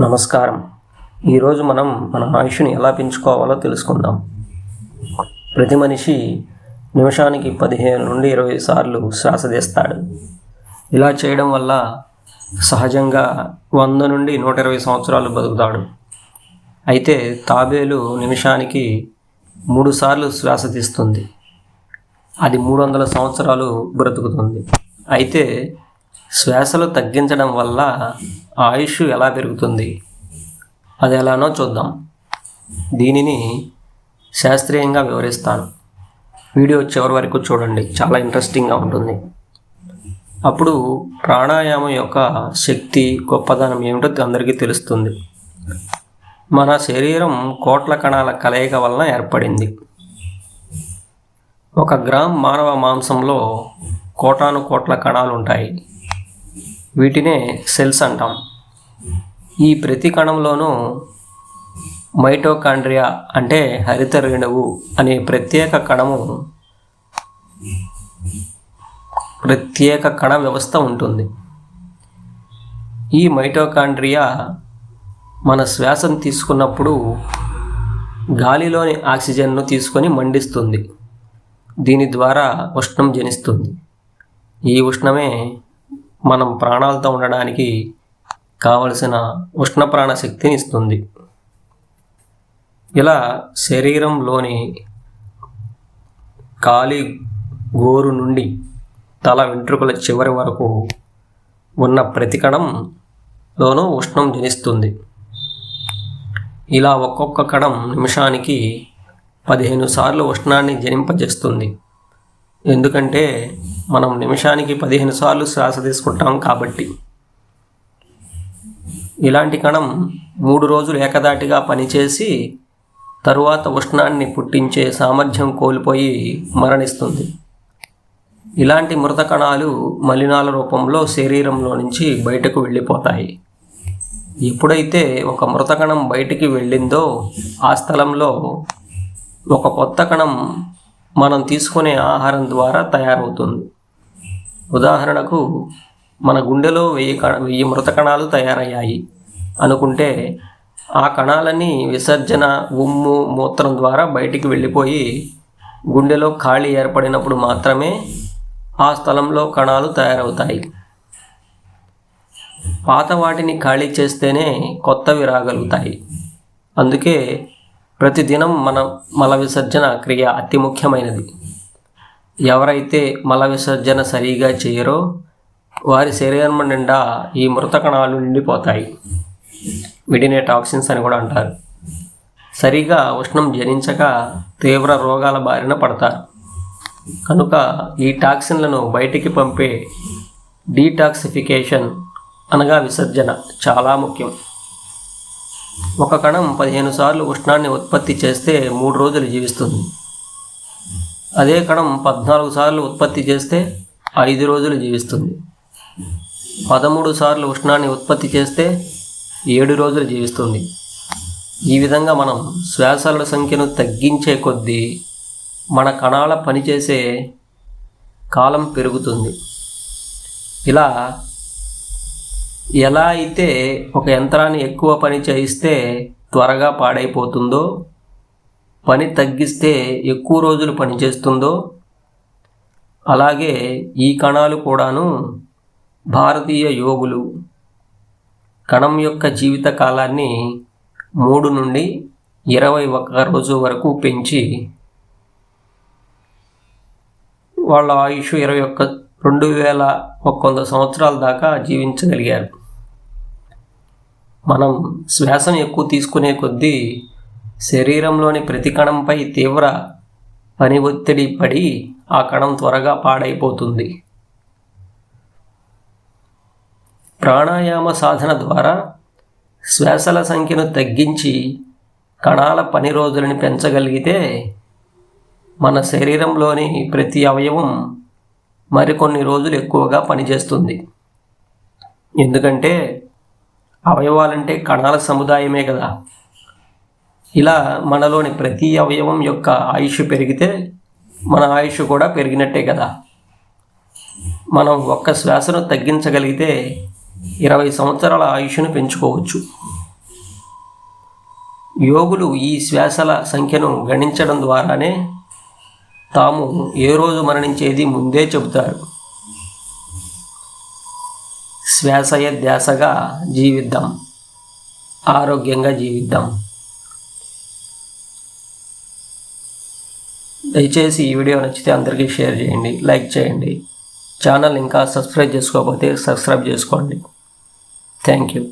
నమస్కారం. ఈరోజు మనం మన ఆయుష్ని ఎలా పెంచుకోవాలో తెలుసుకుందాం. ప్రతి మనిషి నిమిషానికి పదిహేను నుండి ఇరవై సార్లు శ్వాస తీస్తాడు. ఇలా చేయడం వల్ల సహజంగా వంద నుండి నూట ఇరవై సంవత్సరాలు బతుకుతాడు. అయితే తాబేలు నిమిషానికి మూడు సార్లు శ్వాస తీస్తుంది. అది మూడు వందల సంవత్సరాలు బ్రతుకుతుంది. అయితే శ్వాసలు తగ్గించడం వల్ల ఆయుష్ ఎలా పెరుగుతుంది? అది ఎలానో చూద్దాం. దీనిని శాస్త్రీయంగా వివరిస్తాను. వీడియో చివరి వరకు చూడండి. చాలా ఇంట్రెస్టింగ్గా ఉంటుంది. అప్పుడు ప్రాణాయామం యొక్క శక్తి గొప్పదనం ఏమిటో అందరికీ తెలుస్తుంది. మన శరీరం కోట్ల కణాల కలయిక వలన ఏర్పడింది. ఒక గ్రామ్ మానవ మాంసంలో కోటాను కోట్ల కణాలు ఉంటాయి. వీటినే సెల్స్ అంటాం. ఈ ప్రతి కణంలోనూ మైటోకాండ్రియా అంటే హరిత రేణువు అనే ప్రత్యేక కణము ప్రత్యేక కణ వ్యవస్థ ఉంటుంది. ఈ మైటోకాండ్రియా మన శ్వాసను తీసుకున్నప్పుడు గాలిలోని ఆక్సిజన్ను తీసుకొని మండిస్తుంది. దీని ద్వారా ఉష్ణం జనిస్తుంది. ఈ ఉష్ణమే మనం ప్రాణాలతో ఉండడానికి కావలసిన ఉష్ణ ప్రాణశక్తిని ఇస్తుంది. ఇలా శరీరంలోని కాలి గోరు నుండి తల వెంట్రుకల చివరి వరకు ఉన్న ప్రతి కణంలోనూ ఉష్ణం జనిస్తుంది. ఇలా ఒక్కొక్క కణం నిమిషానికి పదిహేను సార్లు ఉష్ణాన్ని జనింపజేస్తుంది. ఎందుకంటే మనం నిమిషానికి పదిహేను సార్లు శ్వాస తీసుకుంటాం కాబట్టి. ఇలాంటి కణం మూడు రోజులు ఏకదాటిగా పనిచేసి తరువాత ఉష్ణాన్ని పుట్టించే సామర్థ్యం కోల్పోయి మరణిస్తుంది. ఇలాంటి మృత కణాలు మలినాల రూపంలో శరీరంలో నుంచి బయటకు వెళ్ళిపోతాయి. ఎప్పుడైతే ఒక మృత కణం బయటికి వెళ్ళిందో ఆ స్థలంలో ఒక కొత్త కణం మనం తీసుకునే ఆహారం ద్వారా తయారవుతుంది. ఉదాహరణకు మన గుండెలో వెయ్యి కణ వెయ్యి మృత కణాలు తయారయ్యాయి అనుకుంటే ఆ కణాలన్నీ విసర్జన ఉమ్ము మూత్రం ద్వారా బయటికి వెళ్ళిపోయి గుండెలో ఖాళీ ఏర్పడినప్పుడు మాత్రమే ఆ స్థలంలో కణాలు తయారవుతాయి. పాత వాటిని ఖాళీ చేస్తేనే కొత్తవి రాగలుగుతాయి. అందుకే ప్రతిదినం మన మల విసర్జన క్రియ అతి ముఖ్యమైనది. ఎవరైతే మల విసర్జన సరిగా చేయరో వారి శరీరం నిండా ఈ మృత కణాలు నిండిపోతాయి. విడినే టాక్సిన్స్ అని కూడా అంటారు. సరిగా ఉష్ణం జనించక తీవ్ర రోగాల బారిన పడతారు. కనుక ఈ టాక్సిన్లను బయటికి పంపే డీటాక్సిఫికేషన్ అనగా విసర్జన చాలా ముఖ్యం. ఒక కణం పదిహేను సార్లు ఉష్ణాన్ని ఉత్పత్తి చేస్తే మూడు రోజులు జీవిస్తుంది. అదే కణం పద్నాలుగు సార్లు ఉత్పత్తి చేస్తే ఐదు రోజులు జీవిస్తుంది. పదమూడు సార్లు ఉష్ణాన్ని ఉత్పత్తి చేస్తే ఏడు రోజులు జీవిస్తుంది. ఈ విధంగా మనం శ్వాసల సంఖ్యను తగ్గించే కొద్దీ మన కణాల పనిచేసే కాలం పెరుగుతుంది. ఇలా ఎలా అయితే ఒక యంత్రాన్ని ఎక్కువ పని చేయిస్తే త్వరగా పాడైపోతుందో పని తగ్గిస్తే ఎక్కువ రోజులు పనిచేస్తుందో? అలాగే ఈ కణాలు కూడాను భారతీయ యోగులు కణం యొక్క జీవిత కాలాన్ని మూడు నుండి ఇరవై ఒక్క రోజు వరకు పెంచి వాళ్ళ ఆయుష్ ఇరవై ఒక్క రెండు వేల ఒక వంద సంవత్సరాల దాకా జీవించగలిగారు. మనం శ్వాసను ఎక్కువ తీసుకునే కొద్దీ శరీరంలోని ప్రతి కణంపై తీవ్ర పని ఒత్తిడి పడి ఆ కణం త్వరగా పాడైపోతుంది. ప్రాణాయామ సాధన ద్వారా శ్వాసల సంఖ్యను తగ్గించి కణాల పని రోజులను పెంచగలిగితే మన శరీరంలోని ప్రతి అవయవం మరికొన్ని రోజులు ఎక్కువగా పనిచేస్తుంది. ఎందుకంటే అవయవాలంటే కణాల సముదాయమే కదా. ఇలా మనలోని ప్రతి అవయవం యొక్క ఆయుష్ పెరిగితే మన ఆయుష్ కూడా పెరిగినట్టే కదా. మనం ఒక్క శ్వాసను తగ్గించగలిగితే ఇరవై సంవత్సరాల ఆయుష్ను పెంచుకోవచ్చు. యోగులు ఈ శ్వాసల సంఖ్యను గణించడం ద్వారానే తాము ఏ రోజు మరణించేది ముందే చెబుతారు. శ్వాసయ ధ్యాసగా జీవిద్దాం. ఆరోగ్యంగా జీవిద్దాం. దయచేసి ఈ వీడియో నచ్చితే అందరికీ షేర్ చేయండి లైక్ చేయండి. ఛానల్ ఇంకా సబ్స్క్రైబ్ చేసుకోకపోతే సబ్స్క్రైబ్ చేసుకోండి. Thank you.